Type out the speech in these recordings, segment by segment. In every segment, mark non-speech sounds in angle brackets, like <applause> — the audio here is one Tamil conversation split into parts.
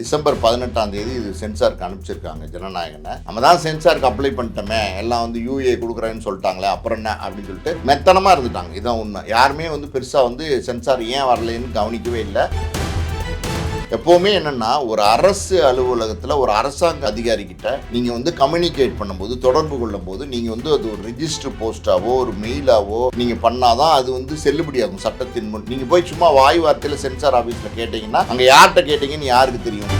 டிசம்பர் பதினெட்டாம் தேதி இது சென்சாருக்கு அனுப்பிச்சிருக்காங்க ஜனநாயகனை. நம்ம தான் சென்சாருக்கு அப்ளை பண்ணிட்டோமே. எல்லாம் வந்து யூஏ கொடுக்குறேன்னு சொல்லிட்டாங்களே அப்புறம் என்ன அப்படின்னு சொல்லிட்டு மெத்தனமாக இருந்துட்டாங்க. இதான் உண்மை. யாருமே வந்து பெருசாக வந்து சென்சார் ஏன் வரலைன்னு கவனிக்கவே இல்லை. எப்போவுமே என்னன்னா ஒரு அரசு அலுவலகத்தில் ஒரு அரசாங்க அதிகாரிக்கிட்ட நீங்கள் வந்து கம்யூனிகேட் பண்ணும்போது தொடர்பு கொள்ளும் போது நீங்கள் வந்து அது ஒரு ரிஜிஸ்டர் போஸ்ட்டாவோ ஒரு மெயிலாவோ நீங்கள் பண்ணாதான் அது வந்து செல்லுபடியாகும் சட்டத்தின் முன். நீங்கள் போய் சும்மா வாய் வார்த்தையில் சென்சார் ஆஃபீஸில் கேட்டிங்கன்னா அங்கே யார்கிட்ட கேட்டிங்கன்னு யாருக்கு தெரியும்?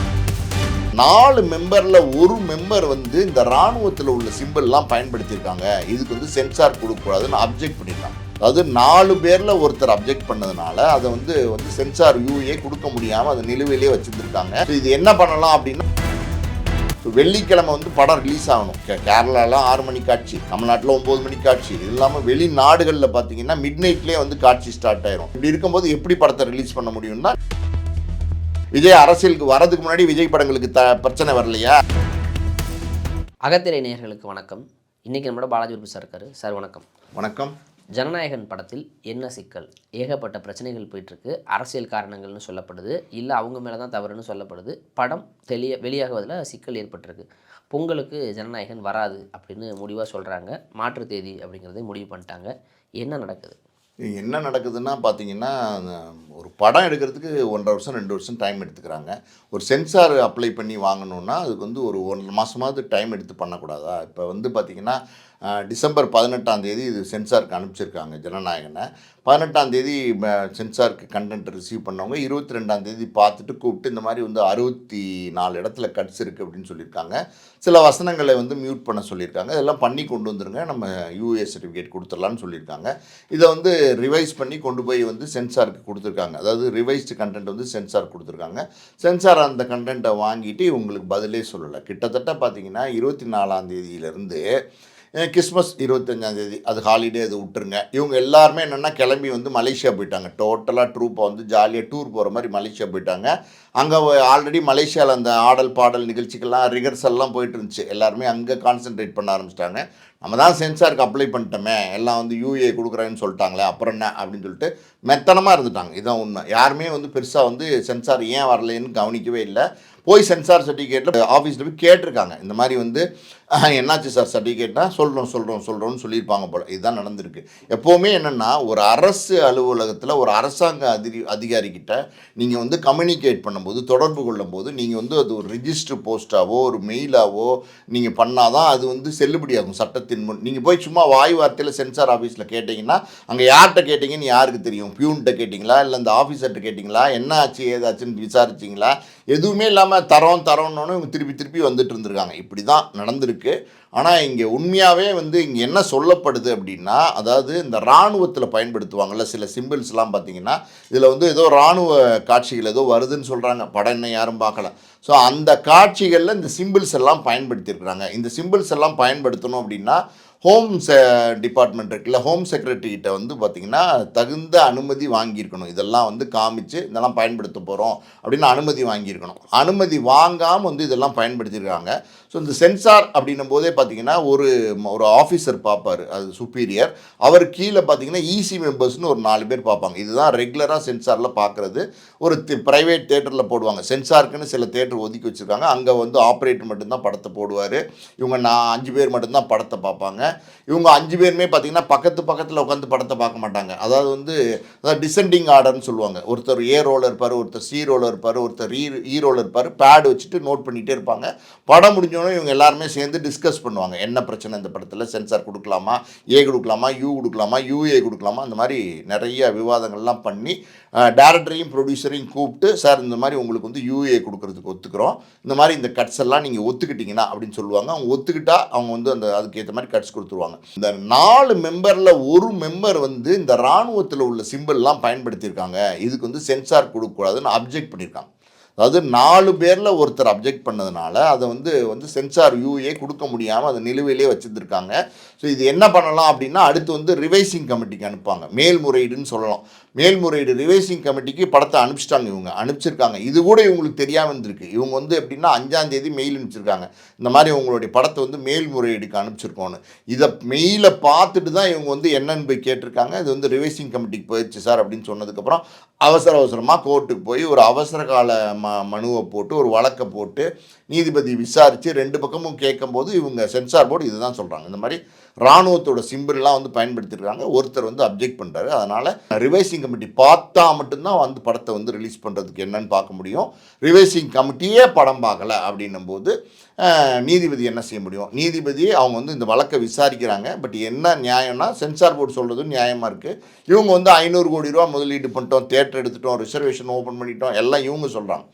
நாலு மெம்பரில் ஒரு மெம்பர் வந்து இந்த ராணுவத்தில் உள்ள சிம்பிள்லாம் பயன்படுத்தியிருக்காங்க. இதுக்கு வந்து சென்சார் கொடுக்கக்கூடாதுன்னு அப்ஜெக்ட் பண்ணியிருக்காங்க. அதாவது நாலு பேரில் ஒருத்தர் அப்ஜெக்ட் பண்ணதுனால அதை வந்து வந்து சென்சார் யூஏ கொடுக்க முடியாமல் அதை நிலுவையிலே வச்சுருந்துருக்காங்க. இது என்ன பண்ணலாம் அப்படின்னா வெள்ளிக்கிழமை வந்து படம் ரிலீஸ் ஆகணும். கேரளாலாம் ஆறு மணி காட்சி தமிழ்நாட்டில் ஒம்பது மணி காட்சி இது இல்லாமல் வெளிநாடுகளில் பார்த்தீங்கன்னா மிட் நைட்லேயே வந்து காட்சி ஸ்டார்ட் ஆயிரும். இப்படி இருக்கும்போது எப்படி படத்தை ரிலீஸ் பண்ண முடியும்னா விஜய் அரசியலுக்கு வரதுக்கு முன்னாடி விஜய் படங்களுக்கு த பிரச்சனை வரலையா? அகத்திரை நேயர்களுக்கு வணக்கம். இன்றைக்கி நம்மளோட பாலாஜி உறுப்பு சார் இருக்காரு. சார் வணக்கம். வணக்கம். ஜனநாயகன் படத்தில் என்ன சிக்கல்? ஏகப்பட்ட பிரச்சனைகள் போயிட்டுருக்கு. அரசியல் காரணங்கள்னு சொல்லப்படுது. இல்லை அவங்க மேலே தான் தவறுன்னு சொல்லப்படுது. படம் தெளிய வெளியாகுவதில் சிக்கல் ஏற்பட்டிருக்கு. பொங்கலுக்கு ஜனநாயகன் வராது அப்படின்னு முடிவாக சொல்கிறாங்க மாற்று தேதி அப்படிங்கிறதையும் முடிவு பண்ணிட்டாங்க. என்ன நடக்குது? என்ன நடக்குதுன்னா பார்த்தீங்கன்னா ஒரு படம் எடுக்கிறதுக்கு ஒன்றரை வருஷம் ரெண்டு வருஷம் டைம் எடுத்துக்கிறாங்க. ஒரு சென்சார் அப்ளை பண்ணி வாங்கணுன்னா அதுக்கு வந்து ஒரு ஒன்றரை மாதமாவது டைம் எடுத்து பண்ணக்கூடாதா? இப்போ வந்து பார்த்திங்கன்னா டிசம்பர் பதினெட்டாம் தேதி இது சென்சாருக்கு அனுப்பிச்சிருக்காங்க ஜனநாயகனை. பதினெட்டாம் தேதி ம- சென்சாருக்கு கண்டென்ட் ரிசீவ் பண்ணவங்க இருபத்தி ரெண்டாம் தேதி பார்த்துட்டு கூப்பிட்டு இந்த மாதிரி வந்து அறுபத்தி நாலு இடத்துல கட்ஸ் இருக்குது அப்படின்னு சொல்லியிருக்காங்க. சில வசனங்களை வந்து மியூட் பண்ண சொல்லியிருக்காங்க. இதெல்லாம் பண்ணி கொண்டு வந்துருங்க. நம்ம யூஏ சர்டிஃபிகேட் கொடுத்துடலான்னு சொல்லியிருக்காங்க. இதை வந்து ரிவைஸ் பண்ணி கொண்டு போய் வந்து சென்சாருக்கு கொடுத்துருக்காங்க. அதாவது ரிவைஸ்டு கண்டென்ட் வந்து சென்சார் கொடுத்துருக்காங்க. சென்சார் அந்த கண்டென்ட்டை வாங்கிட்டு இவங்களுக்கு பதிலே சொல்லலை. கிட்டத்தட்ட பார்த்தீங்கன்னா இருபத்தி நாலாம் தேதியிலேருந்து கிறிஸ்மஸ் இருபத்தஞ்சாந்தேதி அது ஹாலிடே அது விட்டுருங்க. இவங்க எல்லாருமே என்னென்னா கிளம்பி வந்து மலேசியா போயிட்டாங்க. டோட்டலாக ட்ரூப்பை வந்து ஜாலியாக டூர் போகிற மாதிரி மலேசியா போயிட்டாங்க. அங்கே ஆல்ரெடி மலேசியாவில் அந்த ஆடல் பாடல் நிகழ்ச்சிக்கெல்லாம் ரிகர்சல்லாம் போயிட்டு இருந்துச்சு. எல்லாருமே அங்கே கான்சென்ட்ரேட் பண்ண ஆரம்பிச்சிட்டாங்க. நம்ம தான் சென்சாருக்கு அப்ளை பண்ணிட்டோமே. எல்லாம் வந்து யூஏ கொடுக்குறேன்னு சொல்லிட்டாங்களே அப்புறம் என்ன அப்படின்னு சொல்லிட்டு மெத்தனமாக இருந்துட்டாங்க. இதான் உண்மை. யாருமே வந்து பெருசாக வந்து சென்சார் ஏன் வரலைன்னு கவனிக்கவே இல்லை. போய் சென்சார் சர்டிஃபிகேட்டில் ஆஃபீஸில் போய் கேட்டிருக்காங்க. இந்த மாதிரி வந்து என்னாச்சு சார்? சர்டிஃபிகேட்னா சொல்கிறோம் சொல்கிறோம் சொல்கிறோம்னு சொல்லியிருப்பாங்க போல். இதுதான் நடந்திருக்கு. எப்போவுமே என்னென்னா ஒரு அரசு அலுவலகத்தில் ஒரு அரசாங்க அதிரி அதிகாரிக்கிட்ட நீங்கள் வந்து கம்யூனிகேட் பண்ணும்போது தொடர்பு கொள்ளும்போது நீங்கள் வந்து அது ஒரு ரிஜிஸ்டர் போஸ்ட்டாவோ ஒரு மெயிலாவோ நீங்கள் பண்ணால் தான் அது வந்து செல்லுபடியாகும் சட்டத்தின் முன். நீங்கள் போய் சும்மா வாய் வார்த்தையில் சென்சார் ஆஃபீஸில் கேட்டிங்கன்னா அங்கே யார்கிட்ட கேட்டிங்கன்னு யாருக்கு தெரியும்? பியூன்கிட்ட கேட்டிங்களா? இல்லை இந்த ஆஃபீஸர்கிட்ட கேட்டிங்களா? என்ன ஆச்சு ஏதாச்சுன்னு விசாரிச்சிங்களா? எதுவுமே இல்லாமல் தரோம் தரோன்னு இவங்க திருப்பி திருப்பி வந்துட்டு இருந்திருக்காங்க. இப்படி தான் நடந்திருக்கு. ஆனால் இங்கே உண்மையாகவே வந்து இங்கே என்ன சொல்லப்படுது அப்படின்னா அதாவது இந்த இராணுவத்தில் பயன்படுத்துவாங்கள்ல சில சிம்பிள்ஸ்லாம் பார்த்தீங்கன்னா இதில் வந்து ஏதோ இராணுவ காட்சிகள் ஏதோ வருதுன்னு சொல்கிறாங்க படம் என்ன யாரும் பார்க்கல. ஸோ அந்த காட்சிகளில் இந்த சிம்பிள்ஸ் எல்லாம் பயன்படுத்தியிருக்கிறாங்க. இந்த சிம்பிள்ஸ் எல்லாம் பயன்படுத்தணும் அப்படின்னா ஹோம் செ டிபார்ட்மெண்ட் இருக்குல்ல ஹோம் செக்ரட்டரிகிட்ட வந்து பார்த்திங்கன்னா தகுந்த அனுமதி வாங்கியிருக்கணும். இதெல்லாம் வந்து காமிச்சு இதெல்லாம் பயன்படுத்த போகிறோம் அப்படின்னு அனுமதி வாங்கியிருக்கணும். அனுமதி வாங்காமல் வந்து இதெல்லாம் பயன்படுத்தியிருக்காங்க. ஸோ இந்த சென்சார் அப்படின்னும் போதே பார்த்தீங்கன்னா ஒரு ஒரு ஆஃபீஸர் பார்ப்பார் அது சுப்பீரியர் அவர் கீழே பார்த்தீங்கன்னா இசி மெம்பர்ஸ்னு ஒரு நாலு பேர் பார்ப்பாங்க இதுதான் ரெகுலராக சென்சாரில் பார்க்குறது ஒரு ப்ரைவேட் தேட்டரில் போடுவாங்க. சென்சாருக்குன்னு சில தேட்டர் ஒதுக்கி வச்சுருக்காங்க. அங்கே வந்து ஆப்ரேட்டர் மட்டும்தான் படத்தை போடுவார். இவங்க நான் அஞ்சு பேர் மட்டும்தான் படத்தை பார்ப்பாங்க இவங்க அஞ்சு பேருமே பார்த்தீங்கன்னா பக்கத்து பக்கத்தில் உட்காந்து படத்தை பார்க்க மாட்டாங்க. அதாவது வந்து அதாவது டிசெண்டிங் ஆர்டர்னு சொல்லுவாங்க. ஒருத்தர் ஏ ரோலர் இருப்பார் ஒருத்தர் சி ரோலில் இருப்பார் ஒருத்தர் e, e ஈ ஈ இருப்பார். பேடு வச்சுட்டு நோட் பண்ணிகிட்டே இருப்பாங்க. படம் முடிஞ்சோடனே இவங்க எல்லாருமே சேர்ந்து டிஸ்கஸ் பண்ணுவாங்க. என்ன பிரச்சனை இந்த படத்தில்? சென்சார் கொடுக்கலாமா? ஏ கொடுக்கலாமா? யூ கொடுக்கலாமா? யூஏ கொடுக்கலாமா? அந்த மாதிரி நிறைய விவாதங்கள்லாம் பண்ணி டேரக்டரையும் ப்ரொடியூசரையும் கூப்பிட்டு சார் இந்த மாதிரி உங்களுக்கு வந்து யூஏ கொடுக்குறதுக்கு ஒத்துக்கிறோம். இந்த மாதிரி இந்த கட்ஸ் எல்லாம் நீங்கள் ஒத்துக்கிட்டீங்கன்னா அப்படின்னு சொல்லுவாங்க. அவங்க ஒத்துக்கிட்டா அவங்க வந்து அந்த அதுக்கேற்ற மாதிரி கட்ஸ் கொடுத்துருவாங்க. இந்த நாலு மெம்பரில் ஒரு மெம்பர் வந்து இந்த இராணுவத்தில் உள்ள சிம்பிள்லாம் பயன்படுத்தியிருக்காங்க. இதுக்கு வந்து சென்சார் கொடுக்கக்கூடாதுன்னு அப்ஜெக்ட் பண்ணியிருக்காங்க. அதாவது நாலு பேரில் ஒருத்தர் அப்ஜெக்ட் பண்ணதுனால அதை வந்து வந்து சென்சார் யூஏ கொடுக்க முடியாமல் அதை நிலுவையிலே வச்சுருந்துருக்காங்க. ஸோ இது என்ன பண்ணலாம் அப்படின்னா அடுத்து வந்து ரிவைசிங் கமிட்டிக்கு அனுப்பாங்க மேல்முறையீடுன்னு சொல்லலாம். மேல்முறையீடு ரிவைசிங் கமிட்டிக்கு படத்தை அனுப்பிச்சிட்டாங்க இவங்க. அனுப்பிச்சிருக்காங்க. இது கூட இவங்களுக்கு தெரியாமல் இருந்திருக்கு. இவங்க வந்து எப்படின்னா அஞ்சாந்தேதி மெயில் அனுப்பிச்சிருக்காங்க. இந்த மாதிரி உங்களுடைய படத்தை வந்து மேல்முறையீடுக்கு அனுப்பிச்சிருக்கோன்னு இதை மெயிலை பார்த்துட்டு தான் இவங்க வந்து என்னன்னு போய் கேட்டிருக்காங்க. இது வந்து ரிவைசிங் கமிட்டிக்கு போயிடுச்சு சார் அப்படின்னு சொன்னதுக்கப்புறம் அவசர அவசரமாக கோர்ட்டுக்கு போய் ஒரு அவசர கால ம மனுவை போட்டு ஒரு வழக்கை போட்டு நீதிபதி விசாரித்து ரெண்டு பக்கமும் கேட்கும்போது இவங்க சென்சார் போர்டு இதுதான் சொல்கிறாங்க இந்த மாதிரி இராணுவத்தோட சிம்பிள்லாம் வந்து பயன்படுத்திருக்காங்க ஒருத்தர் வந்து அப்ஜெக்ட் பண்ணுறாரு அதனால் ரிவைசிங் கமிட்டி பார்த்தா மட்டும்தான் வந்து படத்தை வந்து ரிலீஸ் பண்ணுறதுக்கு என்னன்னு பார்க்க முடியும். ரிவைசிங் கமிட்டியே படம் பார்க்கல அப்படின்னும் போது நீதிபதி என்ன செய்ய முடியும்? நீதிபதி அவங்க வந்து இந்த வழக்கை விசாரிக்கிறாங்க. பட் என்ன நியாயம்னா சென்சார் போர்டு சொல்கிறதும் நியாயமாக இருக்குது இவங்க வந்து ஐநூறு கோடி ரூபா முதலீடு பண்ணிட்டோம் தேட்டர் எடுத்துட்டோம் ரிசர்வேஷன் ஓப்பன் பண்ணிட்டோம் எல்லாம் இவங்க சொல்கிறாங்க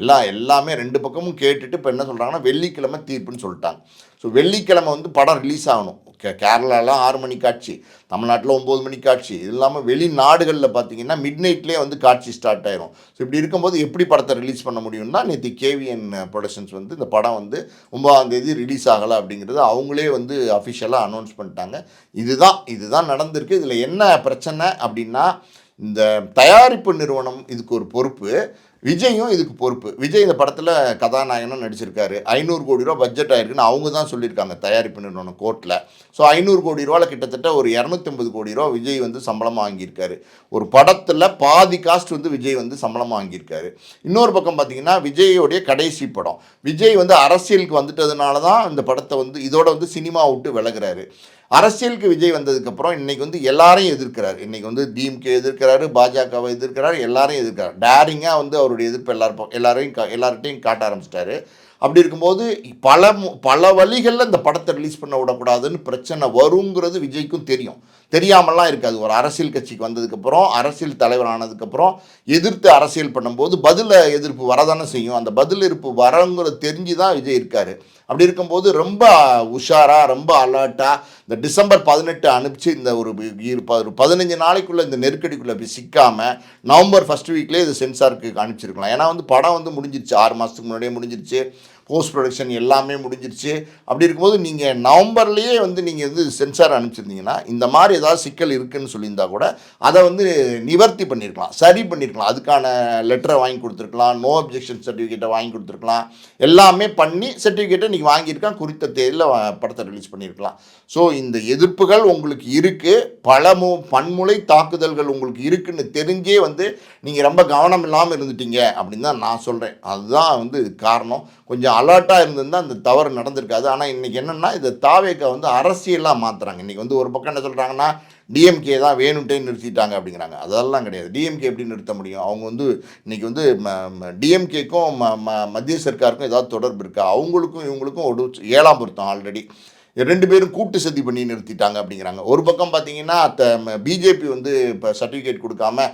எல்லாம் எல்லாமே ரெண்டு பக்கமும் கேட்டுட்டு இப்போ என்ன சொல்கிறாங்கன்னா வெள்ளிக்கிழமை தீர்ப்புன்னு சொல்லிட்டாங்க. ஸோ வெள்ளிக்கிழமை வந்து படம் ரிலீஸ் ஆகணும். கே கேரளாலாம் ஆறு மணி காட்சி தமிழ்நாட்டில் ஒம்பது மணி காட்சி. இது இல்லாமல் வெளிநாடுகளில் பார்த்தீங்கன்னா மிட் நைட்லேயே வந்து காட்சி ஸ்டார்ட் ஆயிரும். ஸோ இப்படி இருக்கும்போது எப்படி படத்தை ரிலீஸ் பண்ண முடியும்னா நேற்று கேவிஎன் ப்ரொடக்ஷன்ஸ் வந்து இந்த படம் வந்து ஒன்பதாம் தேதி ரிலீஸ் ஆகலை அப்படிங்கிறது அவங்களே வந்து அஃபிஷியலாக அனௌன்ஸ் பண்ணிட்டாங்க. இதுதான் இதுதான் நடந்திருக்கு. இதில் என்ன பிரச்சனை அப்படின்னா இந்த தயாரிப்பு நிறுவனம் இதுக்கு ஒரு பொறுப்பு. விஜயும் இதுக்கு பொறுப்பு. விஜய் இந்த படத்தில் கதாநாயகனும் நடிச்சிருக்காரு. ஐநூறு கோடி ரூபா பட்ஜெட் ஆயிருக்குன்னு அவங்க தான் சொல்லியிருக்காங்க தயாரிப்பு நிறுவனம் கோர்ட்டில் ஸோ ஐநூறு கோடி ரூபாவில் கிட்டத்தட்ட ஒரு இரநூத்தம்பது கோடி ரூபா விஜய் வந்து சம்பளமாக வாங்கியிருக்காரு. ஒரு படத்தில் பாதி காஸ்ட் வந்து விஜய் வந்து சம்பளமாக வாங்கியிருக்காரு. இன்னொரு பக்கம் பார்த்தீங்கன்னா விஜயோடைய கடைசி படம். விஜய் வந்து அரசியலுக்கு வந்துட்டதுனால தான் இந்த படத்தை வந்து இதோட வந்து சினிமா விட்டு விலகுறாரு. அரசியலுக்கு விஜய் வந்ததுக்கப்புறம் இன்னைக்கு வந்து எல்லாரையும் எதிர்க்கிறார். இன்னைக்கு வந்து டிஎம்கே எதிர்க்கிறாரு பாஜகவை எதிர்க்கிறாரு எல்லாரையும் எதிர்க்கிறார். டேரிங்காக வந்து அவருடைய எதிர்ப்பு எல்லாருக்கும் எல்லாரையும் கா- எல்லார்கிட்டையும் காட்ட ஆரம்பிச்சிட்டாரு. அப்படி இருக்கும்போது பல மு- பல வழிகளில் இந்த படத்தை ரிலீஸ் பண்ண விடக்கூடாதுன்னு பிரச்சனை வருங்கிறது விஜய்க்கும் தெரியும். தெரியாமலாம் இருக்காது. ஒரு அரசியல் கட்சிக்கு வந்ததுக்கப்புறம் அரசியல் தலைவர் ஆனதுக்கப்புறம் எதிர்த்து அரசியல் பண்ணும்போது பதில எதிர்ப்பு வரதானே செய்யும். அந்த பதில் எதிர்ப்பு வரங்கிறது தெரிஞ்சு தான் விஜய் இருக்காரு. அப்படி இருக்கும்போது ரொம்ப உஷாராக ரொம்ப அலர்ட்டாக இந்த டிசம்பர் பதினெட்டு அனுப்பிச்சு இந்த ஒரு ப- ஒரு பதினஞ்சு நாளைக்குள்ளே இந்த நெருக்கடிக்குள்ளே போய் சிக்காமல் நவம்பர் ஃபஸ்ட் வீக்லேயே இது சென்சாருக்கு அனுப்பிச்சிருக்கலாம். ஏன்னா வந்து படம் வந்து முடிஞ்சிருச்சு. ஆறு மாதத்துக்கு முன்னாடியே முடிஞ்சிருச்சு. போஸ்ட் ப்ரொடக்ஷன் எல்லாமே முடிஞ்சிருச்சு. அப்படி இருக்கும்போது நீங்கள் நவம்பர்லேயே வந்து நீங்கள் வந்து சென்சார் அனுப்பிச்சிருந்தீங்கன்னா இந்த மாதிரி ஏதாவது சிக்கல் இருக்குதுன்னு சொல்லியிருந்தா கூட அதை வந்து நிவர்த்தி பண்ணியிருக்கலாம் சரி பண்ணியிருக்கலாம் அதுக்கான லெட்டரை வாங்கி கொடுத்துருக்கலாம். நோ அப்ஜெக்ஷன் சர்டிஃபிகேட்டை வாங்கி கொடுத்துருக்கலாம். எல்லாமே பண்ணி சர்டிஃபிகேட்டை நீங்கள் வாங்கியிருக்கான். குறித்த தேதியில் படத்தை ரிலீஸ் பண்ணியிருக்கலாம் ஸோ இந்த எதிர்ப்புகள் உங்களுக்கு இருக்குது பல மு பன்முறை தாக்குதல்கள் உங்களுக்கு இருக்குன்னு தெரிஞ்சே வந்து நீங்கள் ரொம்ப கவனம் இல்லாமல் இருந்துட்டீங்க அப்படின்னு தான் நான் சொல்கிறேன் அதுதான் வந்து காரணம். கொஞ்சம் அலர்ட்டாக இருந்திருந்தால் அந்த தவறு நடந்திருக்காது. ஆனால் இன்றைக்கி என்னென்னா இந்த தாவேக்கா வந்து அரசியலாக மாற்றுறாங்க இன்றைக்கி வந்து ஒரு பக்கம் என்ன சொல்கிறாங்கன்னா டிஎம்கே தான் வேணும்ட்டே நிறுத்திட்டாங்க அப்படிங்கிறாங்க. அதெல்லாம் கிடையாது. டிஎம்கே எப்படி நிறுத்த முடியும்? அவங்க வந்து இன்றைக்கி வந்து டிஎம்கேக்கும் ம ம மத்திய சர்க்காருக்கும் ஏதாவது தொடர்பு இருக்கா? அவங்களுக்கும் இவங்களுக்கும் ஒரு ஏழாம் பொருத்தம் ஆல்ரெடி ரெண்டு பேரும் கூட்டு சதி பண்ணி நிறுத்திட்டாங்க அப்படிங்கிறாங்க. ஒரு பக்கம் பார்த்தீங்கன்னா பிஜேபி வந்து இப்போ சர்டிஃபிகேட் கொடுக்காம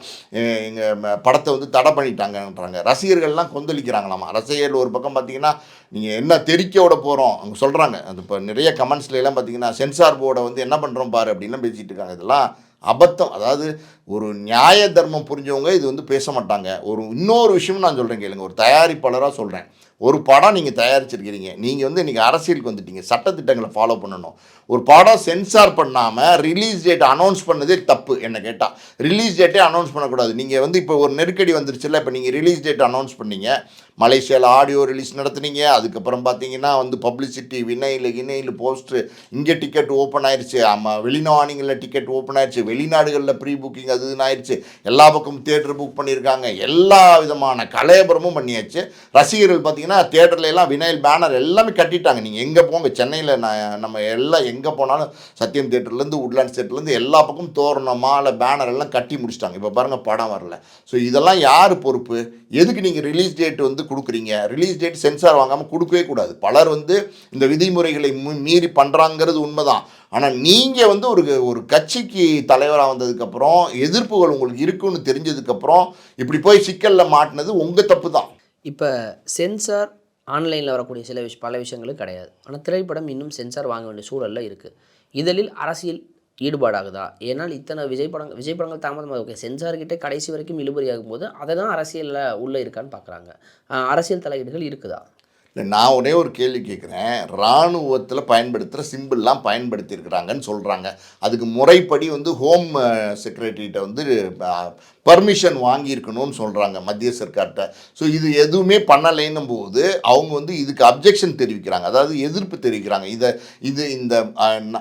எங்கள் படத்தை வந்து தடை பண்ணிட்டாங்கன்றாங்க. ரசிகர்கள்லாம் கொந்தளிக்கிறாங்களாமா? ரசிகர்கள் ஒரு பக்கம் பார்த்தீங்கன்னா நீங்கள் என்ன தெரிக்கையோட போகிறோம் அவங்க சொல்கிறாங்க அது இப்போ நிறைய கமெண்ட்ஸ்லாம் பார்த்தீங்கன்னா சென்சார் போர்டை வந்து என்ன பண்ணுறோம் பாரு அப்படின்லாம் பேசிகிட்டு இருக்காங்க. இதெல்லாம் அபத்தம். அதாவது ஒரு நியாய தர்மம் புரிஞ்சவங்க இது வந்து பேச மாட்டாங்க. ஒரு இன்னொரு விஷயம் நான் சொல்கிறேன் கேளுங்க. ஒரு தயாரிப்பாளராக சொல்கிறேன் ஒரு படம் நீங்கள் தயாரிச்சிருக்கிறீங்க. நீங்கள் வந்து இன்றைக்கி அரசியலுக்கு வந்துட்டீங்க. சட்டத்திட்டங்களை ஃபாலோ பண்ணணும். ஒரு படம் சென்சார் பண்ணாமல் ரிலீஸ் டேட் அனௌன்ஸ் பண்ணதே தப்பு என்ன கேட்டால் ரிலீஸ் டேட்டே அனௌன்ஸ் பண்ணக்கூடாது. நீங்கள் வந்து இப்போ ஒரு நெருக்கடி வந்துருச்சுல்ல இப்போ நீங்கள் ரிலீஸ் டேட் அனௌன்ஸ் பண்ணீங்க. மலேசியாவில் ஆடியோ ரிலீஸ் நடத்துனீங்க. அதுக்கப்புறம் பார்த்தீங்கன்னா வந்து பப்ளிசிட்டி வினையில் இணையில் போஸ்ட்ரு இங்கே டிக்கெட் ஓப்பன் ஆயிடுச்சு ஆமாம் வெளிநாடுகளில் டிக்கெட் ஓப்பன் ஆயிடுச்சு வெளிநாடுகளில் ப்ரீ புக்கிங் அது இதுன்னு ஆயிடுச்சு எல்லா பக்கமும் தேட்டர் புக் பண்ணியிருக்காங்க. எல்லா விதமான கலையபுரமும் பண்ணியாச்சு. ரசிகர்கள் பார்த்தீங்கன்னா தேட்டர்ல எல்லாம் வினைல் பேனர் எல்லாமே கட்டிட்டாங்க. நீங்கள் எங்கே போங்க சென்னையில் நான் நம்ம எல்லாம் எங்கே போனாலும் சத்யம் தேட்டர்லேருந்து உட்லாண்ட்ஸ் தேட்டர்லேருந்து எல்லா பக்கமும் தோரணம் மாலை பேனர் எல்லாம் கட்டி முடிச்சிட்டாங்க. இப்போ பாருங்கள் படம் வரல. ஸோ இதெல்லாம் யார் பொறுப்பு? எதுக்கு நீங்கள் ரிலீஸ் டேட் வந்து கொடுக்குறீங்க? ரிலீஸ் டேட் சென்சார் வாங்காமல் கொடுக்கவே கூடாது. பலர் வந்து இந்த விதிமுறைகளை மீ- மீறி பண்ணுறாங்கிறது உண்மைதான். ஆனால் நீங்கள் வந்து ஒரு ஒரு கட்சிக்கு தலைவராக வந்ததுக்கப்புறம் எதிர்ப்புகள் உங்களுக்கு இருக்குன்னு தெரிஞ்சதுக்கப்புறம் இப்படி போய் சிக்கலில் மாட்டினது உங்கள் தப்பு தான். இப்போ சென்சார் ஆன்லைனில் வரக்கூடிய சில விஷ பல விஷயங்களும் கிடையாது. ஆனால் திரைப்படம் இன்னும் சென்சார் வாங்க வேண்டிய சூழலில் இருக்குது இதழில் அரசியல் ஈடுபாடாகுதா? ஏன்னால் இத்தனை விஜய் படங்கள் விஜய் படங்கள் தாமதமாக ஓகே சென்சார்கிட்டே கடைசி வரைக்கும் இழுபறியாகும் போது அதை தான் அரசியலில் உள்ளே இருக்கான்னு பார்க்குறாங்க. அரசியல் தலையீடுகள் இருக்குதா? இல்லை நான் ஒரே ஒரு கேள்வி கேட்குறேன். இராணுவத்தில் பயன்படுத்துகிற சிம்பிள்லாம் பயன்படுத்தியிருக்கிறாங்கன்னு சொல்கிறாங்க. அதுக்கு முறைப்படி வந்து ஹோம் செக்ரட்டரிகிட்ட வந்து பர்மிஷன் வாங்கியிருக்கணும்னு சொல்கிறாங்க மத்திய சர்க்கார்கிட்ட. ஸோ இது எதுவுமே பண்ணலைன்னும் போது அவங்க வந்து இதுக்கு அப்ஜெக்ஷன் தெரிவிக்கிறாங்க. அதாவது எதிர்ப்பு தெரிவிக்கிறாங்க. இதை இது இந்த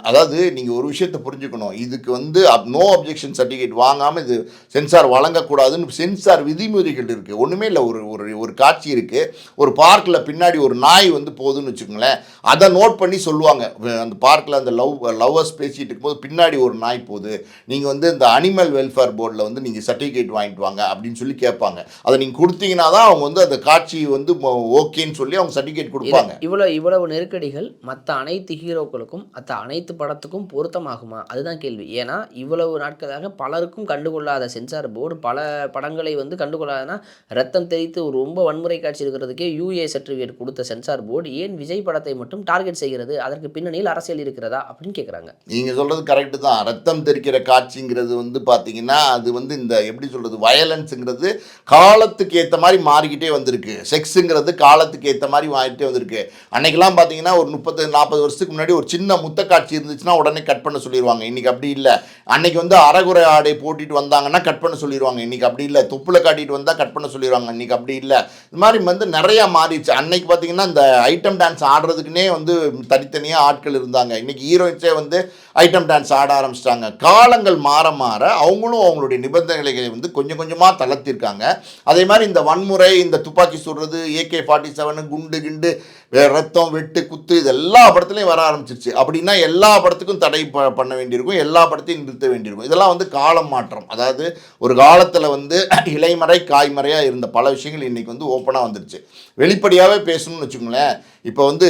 அதாவது நீங்கள் ஒரு விஷயத்தை புரிஞ்சுக்கணும். இதுக்கு வந்து நோ அப்ஜெக்ஷன் சர்டிஃபிகேட் வாங்காமல் இது சென்சார் வழங்கக்கூடாதுன்னு சென்சார் விதிமுறைகள் இருக்குது ஒன்றுமே இல்லை. ஒரு ஒரு ஒரு காட்சி இருக்குது ஒரு பார்க்கில் பின்னாடி ஒரு நாய் வந்து போகுதுன்னு வச்சுக்கோங்களேன். அதை நோட் பண்ணி சொல்லுவாங்க. அந்த பார்க்கில் அந்த லவ் லவ்வர்ஸ் பேசிகிட்டு இருக்கும்போது பின்னாடி ஒரு நாய் போகுது. நீங்கள் வந்து இந்த அனிமல் வெல்ஃபேர் போர்டில் வந்து நீங்கள் சர்டிஃபிகேட் வாங்கிட்டு வாங்க அப்படின்னு சொல்லி கேட்பாங்க. அதை நீங்கள் கொடுத்தீங்கன்னா தான் அவங்க வந்து அந்த காட்சி வந்து ஓகேன்னு சொல்லி அவங்க சர்டிஃபிகேட் கொடுப்பாங்க. இவ்வளோ இவ்வளவு நெருக்கடிகள் மற்ற அனைத்து ஹீரோக்களுக்கும் மற்ற அனைத்து படத்துக்கும் பொருத்தமாகுமா? அதுதான் கேள்வி. ஏன்னா இவ்வளவு நாட்களாக பலருக்கும் கண்டுகொள்ளாத சென்சார் போர்டு பல படங்களை வந்து கண்டுகொள்ளாதனா ரத்தம் தெரித்து ஒரு ரொம்ப வன்முறை காட்சி இருக்கிறதுக்கே யூஏ சர்டிஃபிகேட் கொடுத்த சென்சார் போர்டு ஏன் விஜய் படத்தை மட்டும் டார்கெட் செய்கிறது? அதற்கு பின்னணியில் அரசியல் இருக்கிறதா? அப்படின்னு கேட்குறாங்க. நீங்கள் சொல்கிறது கரெக்டு தான். ரத்தம் தெரிக்கிற காட்சிங்கிறது வந்து பார்த்தீங்கன்னா அது வந்து இந்த எப்படி எப்படி சொல்கிறது வயலன்ஸுங்கிறது காலத்துக்கு ஏற்ற மாதிரி மாறிக்கிட்டே வந்திருக்கு. செக்ஸுங்கிறது காலத்துக்கு ஏற்ற மாதிரி மாறிட்டே வந்திருக்கு. அன்னைக்கெல்லாம் பார்த்தீங்கன்னா ஒரு முப்பது நாற்பது வருஷத்துக்கு முன்னாடி ஒரு சின்ன முத்த காட்சி இருந்துச்சுன்னா உடனே கட் பண்ண சொல்லிடுவாங்க இன்றைக்கி அப்படி இல்லை. அன்னைக்கு வந்து அறகுறை ஆடை போட்டிட்டு வந்தாங்கன்னா கட் பண்ண சொல்லிடுவாங்க இன்றைக்கி அப்படி இல்லை. துப்பில் காட்டிட்டு வந்தால் கட் பண்ண சொல்லிடுவாங்க இன்றைக்கி அப்படி இல்லை. இது மாதிரி வந்து நிறையா மாறிடுச்சு. அன்னைக்கு பார்த்தீங்கன்னா இந்த ஐட்டம் டான்ஸ் ஆடுறதுக்குன்னே வந்து தனித்தனியாக ஆட்கள் இருந்தாங்க. இன்றைக்கி ஹீரோயின்ஸே வந்து ஐட்டம் டான்ஸ் ஆட ஆரம்பிச்சிட்டாங்க. காலங்கள் மாற மாற அவங்களும் அவங்களுடைய நிபந்தனைகளை வந்து கொஞ்சம் கொஞ்சமாக தளர்த்திருக்காங்க. அதே மாதிரி இந்த வன்முறை இந்த துப்பாக்கி சுடுறது ஏகே ஃபார்ட்டி செவனு குண்டு கிண்டு ரத்தம் வெட்டு குத்து இது எல்லா படத்துலையும் வர ஆரம்பிச்சிருச்சு. அப்படின்னா எல்லா படத்துக்கும் தடை ப- பண்ண வேண்டியிருக்கும். எல்லா படத்தையும் நிறுத்த வேண்டியிருக்கும். இதெல்லாம் வந்து காலம் மாற்றம். அதாவது ஒரு காலத்தில் வந்து <clears throat> இலைமறை காய்மறையாக இருந்த பல விஷயங்கள் இன்றைக்கி வந்து ஓப்பனாக வந்துருச்சு. வெளிப்படையாகவே பேசணும்னு வச்சுக்கோங்களேன். இப்போ வந்து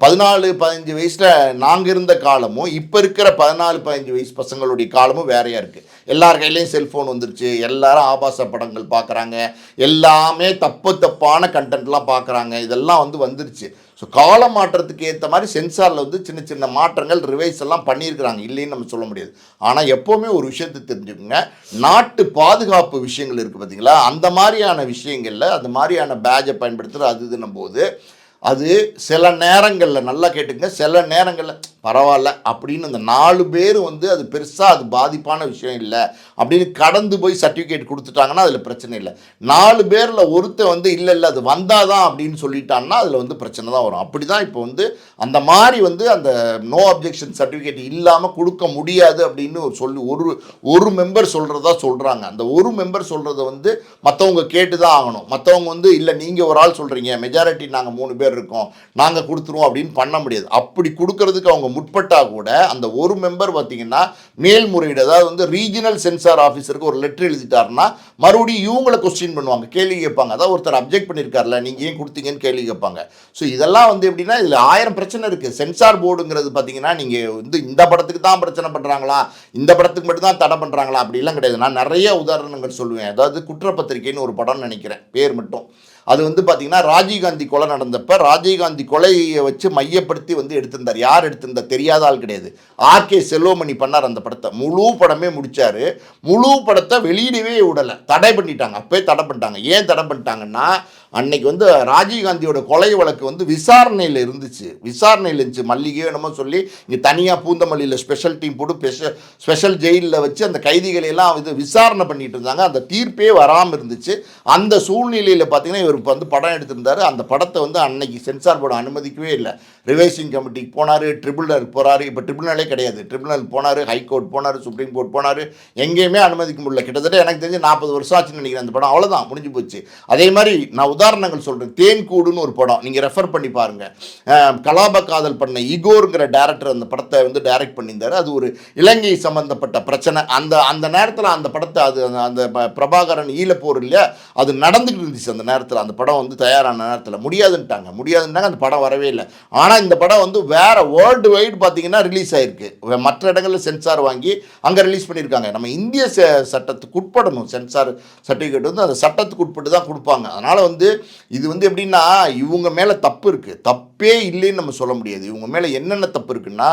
பதினாலு பதினஞ்சு வயசில் நாங்கள் இருந்த காலமும் இப்போ இருக்கிற பதினாலு பதினஞ்சு வயசு பசங்களுடைய காலமும் வேறையாக இருக்குது எல்லார் கையிலையும் செல்ஃபோன் வந்துருச்சு. எல்லாரும் ஆபாச படங்கள் பார்க்குறாங்க எல்லாமே தப்பு தப்பான கண்டென்ட்லாம் பார்க்குறாங்க இதெல்லாம் வந்து வந்துருச்சு. ஸோ கால மாற்றத்துக்கு ஏற்ற மாதிரி சென்சாரில் வந்து சின்ன சின்ன மாற்றங்கள் ரிவைஸ் எல்லாம் பண்ணியிருக்கிறாங்க. இல்லைன்னு நம்ம சொல்ல முடியாது. ஆனால் எப்போவுமே ஒரு விஷயத்தை தெரிஞ்சுக்கோங்க. நாட்டு பாதுகாப்பு விஷயங்கள் இருக்குது பார்த்தீங்களா அந்த மாதிரியான விஷயங்களில் அந்த மாதிரியான பேஜை பயன்படுத்துகிற அது இதுன்னும் போது அது சில நேரங்களில் நல்லா கேட்டுங்க சில நேரங்களில் பரவாயில்ல அப்படின்னு அந்த நாலு பேர் வந்து அது பெருசாக அது பாதிப்பான விஷயம் இல்லை அப்படின்னு கடந்து போய் சர்டிஃபிகேட் கொடுத்துட்டாங்கன்னா அதில் பிரச்சனை இல்லை. நாலு பேரில் ஒருத்தர் வந்து இல்லை இல்லை அது வந்தால் தான் அப்படின்னு சொல்லிட்டான்னா அதில் வந்து பிரச்சனை தான் வரும். அப்படி தான் இப்போ வந்து அந்த மாதிரி வந்து அந்த நோ அப்ஜெக்ஷன் சர்டிஃபிகேட் இல்லாமல் கொடுக்க முடியாது அப்படின்னு ஒரு சொல்லி ஒரு ஒரு மெம்பர் சொல்கிறதா சொல்கிறாங்க அந்த ஒரு மெம்பர் சொல்கிறத வந்து மற்றவங்க கேட்டு தான் ஆகணும். மற்றவங்க வந்து இல்லை நீங்கள் ஒரு ஆள் சொல்கிறீங்க மெஜாரிட்டி நாங்கள் மூணு பேர் இருக்கோம் நாங்கள் கொடுத்துருவோம் அப்படின்னு பண்ண முடியாது. அப்படி கொடுக்கறதுக்கு அவங்க முற்பட்டால் கூட அந்த ஒரு மெம்பர் பார்த்தீங்கன்னா மேல்முறையீடு அதாவது வந்து ரீஜனல் சென்சார் ஆஃபீஸருக்கு ஒரு லெட்டர் எழுதிட்டாருன்னா மறுபடியும் இவங்களை கொஸ்டின் பண்ணுவாங்க கேள்வி கேட்பாங்க. அதாவது ஒருத்தர் அப்ஜெக்ட் பண்ணியிருக்காருல நீங்கள் ஏன் கொடுத்தீங்கன்னு கேள்வி கேட்பாங்க. ஸோ இதெல்லாம் வந்து எப்படின்னா இதில் ஆயிரம் பிரச்சனை இருக்குது சென்சார் போர்டுங்கிறது பார்த்தீங்கன்னா நீங்கள் வந்து இந்த படத்துக்கு தான் பிரச்சனை பண்ணுறாங்களா இந்த படத்துக்கு மட்டும் தான் தடை பண்ணுறாங்களா அப்படிலாம் கிடையாது. நான் நிறைய உதாரணங்கள் சொல்லுவேன். அதாவது குற்றப்பத்திரிக்கைன்னு ஒரு படம்னு நினைக்கிறேன். பேர் மட்டும். அது வந்து பார்த்தீங்கன்னா ராஜீவ்காந்தி கொலை நடந்தப்ப ராஜீவ்காந்தி கொலையை வச்சு மையப்படுத்தி வந்து எடுத்திருந்தார். யார் எடுத்திருந்தார் தெரியாத ஆள் கிடையாது. ஆர்கே செல்வமணி பண்ணார் அந்த படத்தை. முழு படமே முடித்தார் முழு படத்தை வெளியிடவே விடலை. தடை பண்ணிட்டாங்க. அப்போயே தடை பண்ணிட்டாங்க. ஏன் தடை பண்ணிட்டாங்கன்னா அன்னைக்கு வந்து ராஜீவ்காந்தியோட கொலை வழக்கு வந்து விசாரணையில் இருந்துச்சு. விசாரணையில் இருந்துச்சு. மல்லிகையோ என்னமோ சொல்லி இங்கே தனியாக பூந்தமல்லியில் ஸ்பெஷல் டீம் போட்டு ஸ்பெஷல் ஸ்பெஷல் ஜெயிலில் வச்சு அந்த கைதிகளை எல்லாம் இது விசாரணை பண்ணிட்டு இருந்தாங்க. அந்த தீர்ப்பே வராமல் இருந்துச்சு. அந்த சூழ்நிலையில் பார்த்தீங்கன்னா இவர் இப்போ வந்து படம் எடுத்திருந்தாரு. அந்த படத்தை வந்து அன்னைக்கு சென்சார் போர்டு அனுமதிக்கவே இல்லை. ரிவைசிங் கமிட்டிக்கு போனார் ட்ரிபுனல் போகிறாரு இப்போ ட்ரிபுனலே கிடையாது. ட்ரிபுனல் போனார் ஹைகோர்ட் போனார் சுப்ரீம் கோர்ட் போனார். எங்கேயுமே அனுமதிக்க முடியல. கிட்டத்தட்ட எனக்கு தெரிஞ்சு நாற்பது வருஷம் ஆச்சுன்னு நினைக்கிறேன் அந்த படம். அவ்வளோதான் முடிஞ்சு போச்சு. அதே மாதிரி நான் உதாரணங்கள் சொல்கிறேன் தேன்கூடுன்னு ஒரு படம். நீங்கள் ரெஃபர் பண்ணி பாருங்கள் கலாப காதல் பண்ண இகோருங்கிற டேரக்டர் அந்த படத்தை வந்து டைரக்ட் பண்ணியிருந்தாரு. அது ஒரு இலங்கை சம்மந்தப்பட்ட பிரச்சனை. அந்த அந்த நேரத்தில் அந்த படத்தை அது அந்த- அந்த ப- பிரபாகரன் ஈழப்போர் இல்லையா? அது நடந்துக்கிட்டு இருந்துச்சு அந்த நேரத்தில். அந்த படம் வந்து தயாரான நேரத்தில். முடியாதுன்ட்டாங்க. முடியாதுன்ட்டாங்க. அந்த படம் வரவே இல்லை. ஆனால் இந்த படம் வந்து வேறு வேர்ல்டு வைடு பார்த்தீங்கன்னா ரிலீஸ் ஆயிருக்கு. மற்ற இடங்களில் சென்சார் வாங்கி அங்கே ரிலீஸ் பண்ணியிருக்காங்க. நம்ம இந்திய சட்டத்துக்கு உட்படணும். சென்சார் சர்டிஃபிகேட் வந்து அந்த சட்டத்துக்கு உட்பட்டு தான் கொடுப்பாங்க. அதனால் வந்து இது வந்து எப்படின்னா இவங்க மேலே தப்பு இருக்குது தப்பே இல்லைன்னு நம்ம சொல்ல முடியாது. இவங்க மேலே என்னென்ன தப்பு இருக்குன்னா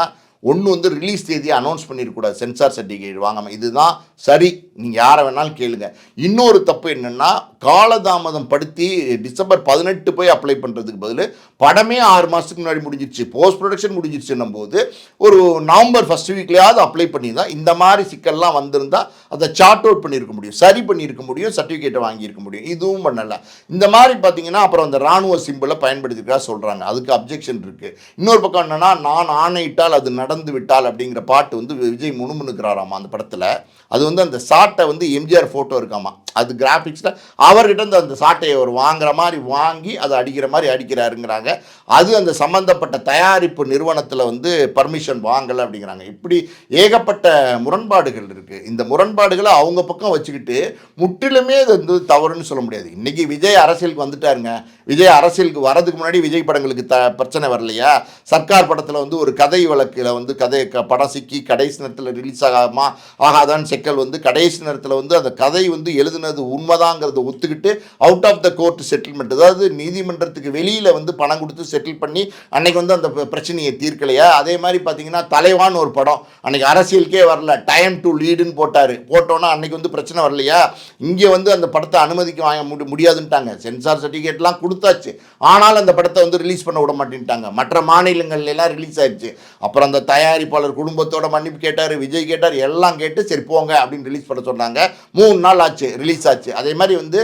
ஒன்று வந்து ரிலீஸ் தேதியை அனௌன்ஸ் பண்ணிடக்கூடாது சென்சார் சர்டிஃபிகேட் வாங்காமல் இதுதான் சரி. நீங்கள் யாரை வேணாலும் கேளுங்க. இன்னொரு தப்பு என்னென்னா காலதாமதம் படுத்தி டிசம்பர் பதினெட்டு போய் அப்ளை பண்ணுறதுக்கு பதில் படமே ஆறு மாதத்துக்கு முன்னாடி முடிஞ்சிருச்சு. போஸ்ட் ப்ரொடக்ஷன் முடிஞ்சிருச்சுன்னும் போது ஒரு நவம்பர் ஃபஸ்ட் வீக்லேயாவது அப்ளை பண்ணியிருந்தால் இந்த மாதிரி சிக்கல்லாம் வந்திருந்தால் அதை சார்ட் அவுட் பண்ணியிருக்க முடியும். சரி பண்ணியிருக்க முடியும். சர்டிஃபிகேட்டை வாங்கியிருக்க முடியும். இதுவும் பண்ணலை. இந்த மாதிரி பார்த்தீங்கன்னா அப்புறம் அந்த ராணுவ சிம்பிளை பயன்படுத்திக்கிறா சொல்கிறாங்க அதுக்கு அப்ஜெக்ஷன் இருக்குது இன்னொரு பக்கம் என்னென்னா நான் ஆணையிட்டால் அது கடந்து விட்டால் அப்படிங்கிற பாட்டு வந்து விஜய் முணுமுணுக்கிறாராமா அந்த படத்தில். அது வந்து அந்த சாட்டை வந்து எம்ஜிஆர் ஃபோட்டோ இருக்காமா? அது கிராஃபிக்ஸில் அவர்கிட்ட இருந்து அந்த சாட்டையை அவர் வாங்குற மாதிரி வாங்கி அதை அடிக்கிற மாதிரி அடிக்கிறாருங்கிறாங்க. அது அந்த சம்மந்தப்பட்ட தயாரிப்பு நிறுவனத்தில் வந்து பர்மிஷன் வாங்கலை அப்படிங்கிறாங்க. இப்படி ஏகப்பட்ட முரண்பாடுகள் இருக்குது இந்த முரண்பாடுகளை அவங்க பக்கம் வச்சுக்கிட்டு முற்றிலுமே இது வந்து தவறுன்னு சொல்ல முடியாது. இன்றைக்கி விஜய் அரசியலுக்கு வந்துட்டாருங்க. விஜய் அரசியலுக்கு வரதுக்கு முன்னாடி விஜய் படங்களுக்கு த பிரச்சனை வரலையா? சர்க்கார் படத்தில் வந்து ஒரு கதை வழக்கில் வந்து கதை க படம் சிக்கி கடைசி நேரத்தில் ரிலீஸ் ஆகாமா ஆகாதான்னு செக்கல் வந்து கடைசி நேரத்தில் வந்து அந்த கதை வந்து எழுதுனது உண்மைதாங்கிறத ஒத்துக்கிட்டு out of the court settlement அதாவது நீதிமன்றத்துக்கு வெளியில் வந்து பணம் கொடுத்து செட்டில் பண்ணி அன்னைக்கு வந்து அந்த பிரச்சனையை தீர்க்கலையா? அதே மாதிரி பார்த்தீங்கன்னா தலைவான் ஒரு படம். அன்னைக்கு அரசியலுக்கே வரல. டைம் டு லீடுன்னு போட்டார். போட்டோன்னா அன்னைக்கு வந்து பிரச்சனை வரலையா? இங்கே வந்து அந்த படத்தை அனுமதிக்க வாங்க முடி முடியாதுன்ட்டாங்க. சென்சார் சர்டிஃபிகேட்லாம் கொடுத்தாச்சு. ஆனால் அந்த படத்தை வந்து ரிலீஸ் பண்ண விட மாட்டேன்ட்டாங்க. மற்ற மாநிலங்கள்லாம் ரிலீஸ் ஆயிடுச்சு. அப்புறம் அந்த தயாரிப்பாளர் குடும்பத்தோட மன்னிப்பு கேட்டார் விஜய் கேட்டார் எல்லாம் கேட்டு சரி போங்க அப்படின்னு ரிலீஸ் பண்ண சொன்னாங்க. மூணு நாள் ஆச்சு. ரிலீஸ் ஆச்சு அதே மாதிரி வந்து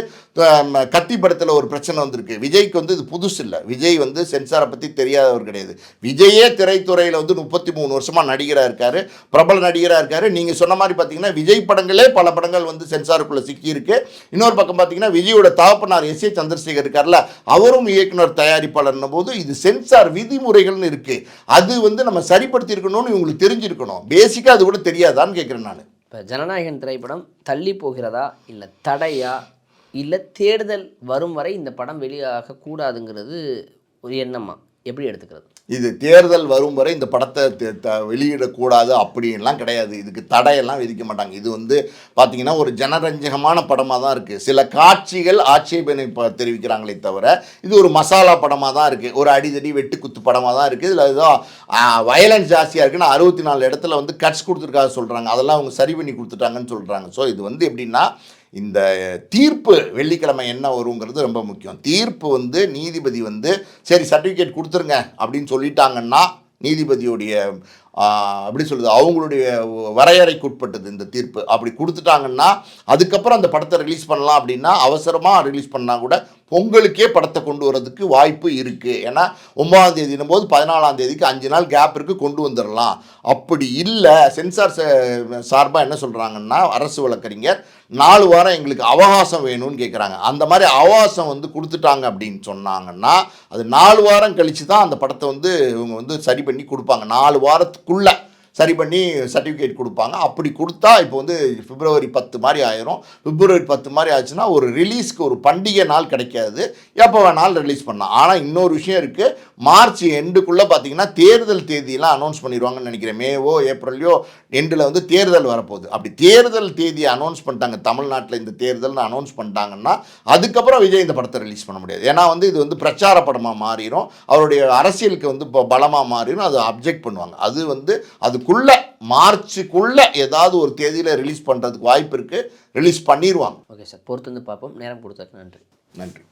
கத்தி படத்தில் ஒரு பிரச்சனை வந்திருக்கு. விஜய்க்கு வந்து இது புதுசு இல்லை. விஜய் வந்து சென்சாரை பற்றி தெரியாதவர் கிடையாது. விஜயே திரைத்துறையில் வந்து முப்பத்தி மூணு வருஷமாக நடிகராக இருக்காரு. பிரபல நடிகராக இருக்காரு. நீங்கள் சொன்ன மாதிரி பார்த்தீங்கன்னா விஜய் படங்களே பல படங்கள் வந்து சென்சாருக்குள்ளே சிக்கியிருக்கு. இன்னொரு பக்கம் பார்த்தீங்கன்னா விஜயோட தகப்பனார் எஸ் ஏ சந்திரசேகர் இருக்கார்ல அவரும் இயக்குனர் தயாரிப்பாளர்னும் போது இது சென்சார் விதிமுறைகள்னு இருக்குது அது வந்து நம்ம சரிப்படுத்தியிருக்கணும்னு இவங்களுக்கு தெரிஞ்சிருக்கணும். பேசிக்காக அது கூட தெரியாதான்னு கேட்குறேன் நான். இப்போ ஜனநாயகன் திரைப்படம் தள்ளி போகிறதா இல்லை தடையா? இல்லை தேடுதல் வரும் வரை இந்த படம் வெளியாக கூடாதுங்கிறது ஒரு எண்ணமா? எப்படி எடுத்துக்கிறது? இது தேர்தல் வரும் வரை இந்த படத்தை தெ- த- வெளியிடக்கூடாது அப்படின்லாம் கிடையாது. இதுக்கு தடையெல்லாம் விதிக்க மாட்டாங்க. இது வந்து பார்த்தீங்கன்னா ஒரு ஜனரஞ்சகமான படமாக தான் இருக்குது சில காட்சிகள் ஆட்சேபனை தெரிவிக்கிறாங்களே தவிர இது ஒரு மசாலா படமாக தான் இருக்குது ஒரு அடிதடி வெட்டுக்குத்து படமாக தான் இருக்குது இதில் ஏதோ வயலன்ஸ் ஜாஸ்தியாக இருக்குன்னு அறுபத்தி நாலு இடத்துல வந்து கட்ஸ் கொடுத்துருக்காங்க சொல்கிறாங்க அதெல்லாம் அவங்க சரி பண்ணி கொடுத்துட்டாங்கன்னு சொல்கிறாங்க ஸோ இது வந்து எப்படின்னா இந்த தீர்ப்பு வெள்ளிக்கிழமை என்ன வருங்கிறது ரொம்ப முக்கியம். தீர்ப்பு வந்து நீதிபதி வந்து சரி சர்டிஃபிகேட் கொடுத்துருங்க அப்படின்னு சொல்லிட்டாங்கன்னா நீதிபதியுடைய அப்படி சொல்லுது அவங்களுடைய வரையறைக்கு உட்பட்டது இந்த தீர்ப்பு. அப்படி கொடுத்துட்டாங்கன்னா அதுக்கப்புறம் அந்த படத்தை ரிலீஸ் பண்ணலாம் அப்படின்னா அவசரமாக ரிலீஸ் பண்ணால் கூட பொங்கலுக்கே படத்தை கொண்டு வரதுக்கு வாய்ப்பு இருக்குது ஏன்னா ஒன்பதாம் தேதினும் போது பதினாலாம் தேதிக்கு அஞ்சு நாள் கேப் இருக்குது கொண்டு வந்துடலாம் அப்படி இல்லை சென்சார் சார்பாக என்ன சொல்கிறாங்கன்னா அரசு வழக்கறிஞர் நாலு வாரம் எங்களுக்கு அவகாசம் வேணும்னு கேட்குறாங்க அந்த மாதிரி அவகாசம் வந்து கொடுத்துட்டாங்க அப்படின்னு சொன்னாங்கன்னா அது நாலு வாரம் கழித்து தான் அந்த படத்தை வந்து இவங்க வந்து சரி பண்ணி கொடுப்பாங்க. நாலு வாரத்துக்குள்ளே. சரி பண்ணி சர்டிஃபிகேட் கொடுப்பாங்க. அப்படி கொடுத்தா இப்போ வந்து பிப்ரவரி பத்து மாதிரி ஆயிரும். பிப்ரவரி பத்து மாதிரி ஆச்சுன்னா ஒரு ரிலீஸ்க்கு ஒரு பண்டிகை நாள் கிடைக்காது. எப்போ வேணாலும் ரிலீஸ் பண்ணலாம். ஆனால் இன்னொரு விஷயம் இருக்குது மார்ச் எண்டுக்குள்ளே பார்த்தீங்கன்னா தேர்தல் தேதியெல்லாம் அனௌன்ஸ் பண்ணிடுவாங்கன்னு நினைக்கிறேன். மேவோ ஏப்ரல்லையோ எண்டில் வந்து தேர்தல் வரப்போகுது. அப்படி தேர்தல் தேதியை அனௌன்ஸ் பண்ணிட்டாங்க. தமிழ்நாட்டில் இந்த தேர்தல்னு அனௌன்ஸ் பண்ணிட்டாங்கன்னா அதுக்கப்புறம் விஜய் இந்த படத்தை ரிலீஸ் பண்ண முடியாது. ஏன்னா வந்து இது வந்து பிரச்சார படமாக மாறிடும் அவருடைய அரசியலுக்கு வந்து இப்போ பலமாக மாறிடும் அதை அப்ஜெக்ட் பண்ணுவாங்க. அது வந்து அது அதுக்குள்ளே மார்ச்சுக்குள்ளே ஏதாவது ஒரு தேதியில் ரிலீஸ் பண்ணுறதுக்கு வாய்ப்பு இருக்குது ரிலீஸ் பண்ணிடுவாங்க ஓகே சார் பொறுத்து வந்து பார்ப்போம். நேரம் கொடுத்ததுக்கு நன்றி. நன்றி.